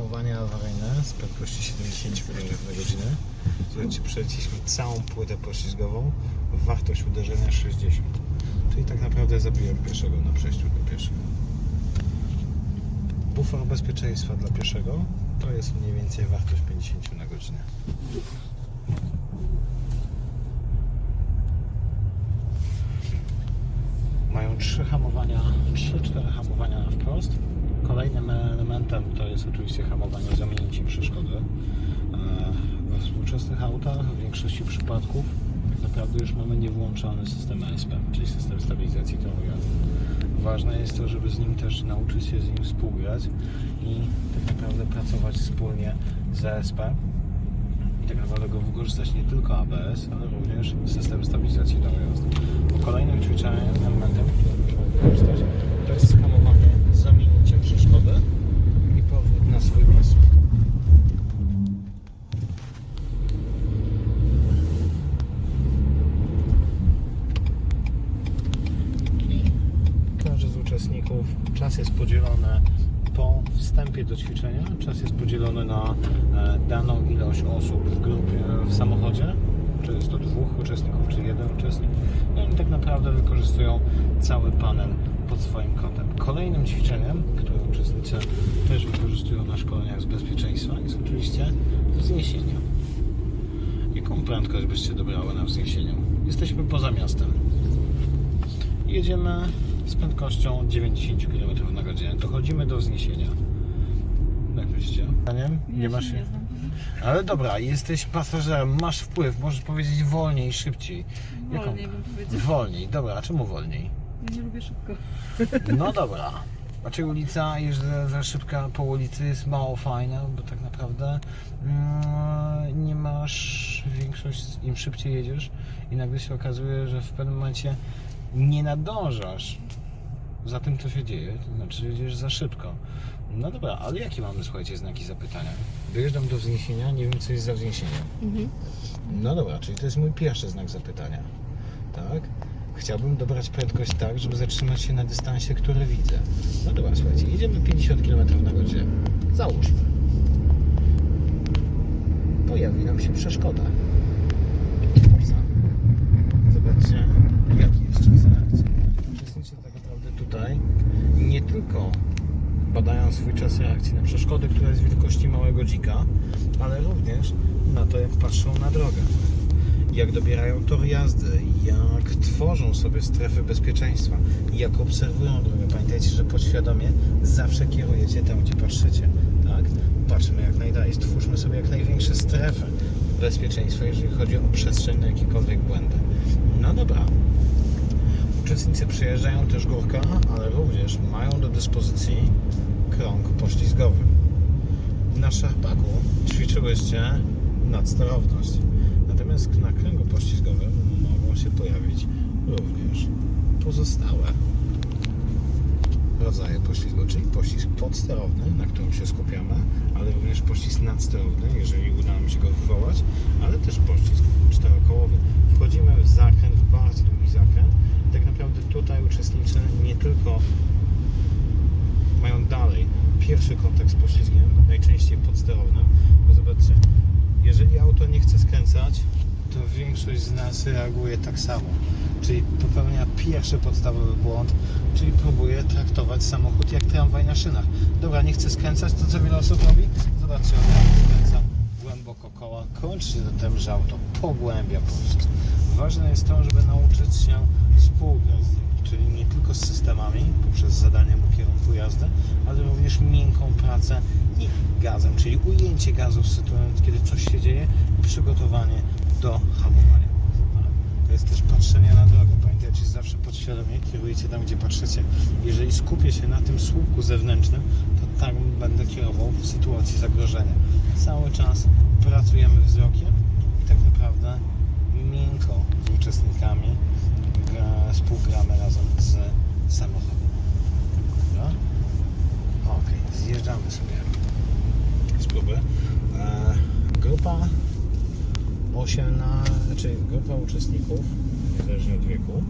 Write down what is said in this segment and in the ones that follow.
hamowanie awaryjne z prędkości 70 km na godzinę. Słuchajcie, całą płytę poślizgową, wartość uderzenia 60. Czyli tak naprawdę zabiłem pieszego na przejściu do pieszego. Bufor bezpieczeństwa dla pieszego to jest mniej więcej wartość 50 na godzinę. Mają trzy hamowania, 3-4 hamowania na wprost. Kolejnym elementem to jest oczywiście hamowanie z ominięciem przeszkody. E, We współczesnych autach w większości przypadków tak naprawdę już mamy niewłączony system ASP, czyli system stabilizacji toru jazdy. Ważne jest to, żeby z nim też nauczyć się z nim współgrać i tak naprawdę pracować wspólnie z ASP i tak naprawdę go wykorzystać nie tylko ABS, ale również system stabilizacji toru jazdy. Bo kolejnym ćwiczeniem, elementem, który musimy wykorzystać, to jest skamowanie z ominięciem przeszkody i powrót na swój pas. Każdy z uczestników, czas jest podzielony po wstępie do ćwiczenia, czas jest podzielony na e, daną ilość osób w grupie, w samochodzie, czy jest to dwóch uczestników, czy jeden uczestnik. No i tak naprawdę wykorzystują cały panel pod swoim kątem. Kolejnym ćwiczeniem, które uczestnicy też wykorzystują na szkoleniach z bezpieczeństwa jest oczywiście wzniesienie. Jaką prędkość byście dobrały na wzniesieniu? Jesteśmy poza miastem. Jedziemy z prędkością 90 km na godzinę. Dochodzimy do wzniesienia. Jak myślicie? Nie masz. się nie znam. Ale dobra, jesteś pasażerem, masz wpływ, możesz powiedzieć wolniej, szybciej. Jaką- Wolniej bym powiedział. Wolniej, dobra, a czemu wolniej? Ja nie lubię szybko. No dobra. Znaczy ulica, jeżdżę za szybka po ulicy jest mało fajna, bo tak naprawdę mm, nie masz większość, im szybciej jedziesz i nagle się okazuje, że w pewnym momencie nie nadążasz za tym, co się dzieje, to znaczy jedziesz za szybko. No dobra, ale jakie mamy, słuchajcie, znaki zapytania? Dojeżdżam do wzniesienia, nie wiem, co jest za wzniesieniem. Mhm. No dobra, czyli to jest mój pierwszy znak zapytania. Tak? Chciałbym dobrać prędkość tak, żeby zatrzymać się na dystansie, który widzę. No dobra, słuchajcie, jedziemy 50 km na godzinę. Załóżmy. Pojawi nam się przeszkoda. Upsa. Zobaczcie, jaki jest czas reakcji. Uczestnicy tak naprawdę tutaj nie tylko badają swój czas reakcji na przeszkody, która jest wielkości małego dzika, ale również na to, jak patrzą na drogę, jak dobierają tor jazdy, jak tworzą sobie strefy bezpieczeństwa, jak obserwują drogę. Pamiętajcie, że podświadomie zawsze kierujecie tam, gdzie patrzycie. Tak? Patrzmy jak najdalej, stwórzmy sobie jak największe strefy bezpieczeństwa, jeżeli chodzi o przestrzeń na błędy. No dobra, Uczestnicy przejeżdżają też górkę, ale również mają do dyspozycji krąg poślizgowy. Na szarpaku ćwiczyłyście nadsterowność. Natomiast na kręgu poślizgowym mogą się pojawić również pozostałe rodzaje poślizgu, czyli poślizg podsterowny, na którym się skupiamy, ale również poślizg nadsterowny, jeżeli uda nam się go wywołać, ale też poślizg czterokołowy. Wchodzimy w zakręt, w bardzo długi zakręt. Tak naprawdę tutaj uczestnicy nie tylko mają dalej pierwszy kontakt z poślizgiem, najczęściej podsterownym, bo zobaczcie, jeżeli auto nie chce skręcać, to większość z nas reaguje tak samo. Czyli popełnia pierwszy podstawowy błąd, czyli próbuje traktować samochód jak tramwaj na szynach. Dobra, nie chce skręcać, to co wiele osób robi? Zobaczcie, od razu skręca głęboko koła, kończy się do tym, że auto pogłębia pocisk. Ważne jest to, żeby nauczyć się nim, czyli nie tylko z systemami, poprzez zadanie mu kierunku jazdy, ale również miękką pracę i gazem, czyli ujęcie gazu w sytuacji, kiedy coś się dzieje i przygotowanie do hamowania. Tak? To jest też patrzenie na drogę. Pamiętajcie, zawsze podświadomie kierujecie tam, gdzie patrzycie. Jeżeli skupię się na tym słupku zewnętrznym, to tam będę kierował w sytuacji zagrożenia. Cały czas pracujemy wzrokiem i tak naprawdę miękko uczestnikami gra, współgramy razem z samochodem. Dobra? Zjeżdżamy sobie z próby. E, grupa 8 na, znaczy grupa uczestników, niezależnie od wieku,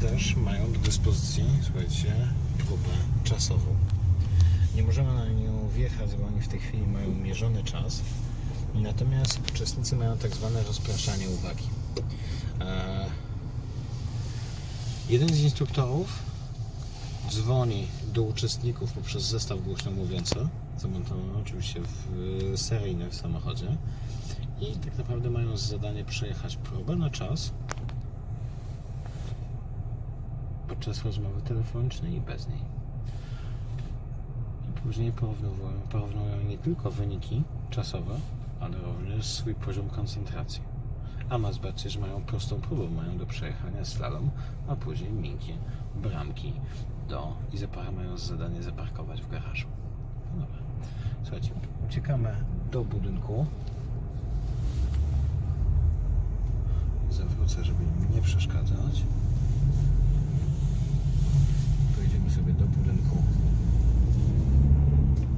też mają do dyspozycji, słuchajcie, próbę czasową. Nie możemy na nią wjechać, bo oni w tej chwili mają mierzony czas. Natomiast uczestnicy mają tak zwane rozpraszanie uwagi. E, Jeden z instruktorów dzwoni do uczestników poprzez zestaw głośno mówiący, zamontowany oczywiście w seryjnym samochodzie i tak naprawdę mają zadanie przejechać próbę na czas podczas rozmowy telefonicznej i bez niej. I później porównują, porównują nie tylko wyniki czasowe, ale również swój poziom koncentracji a Mazbaczyrzy mają prostą próbę, mają do przejechania slalom, a później miękkie bramki do i zapara mają zadanie zaparkować w garażu. No dobra. Słuchajcie, uciekamy do budynku. Zawrócę, żeby im nie przeszkadzać. Pojedziemy sobie do budynku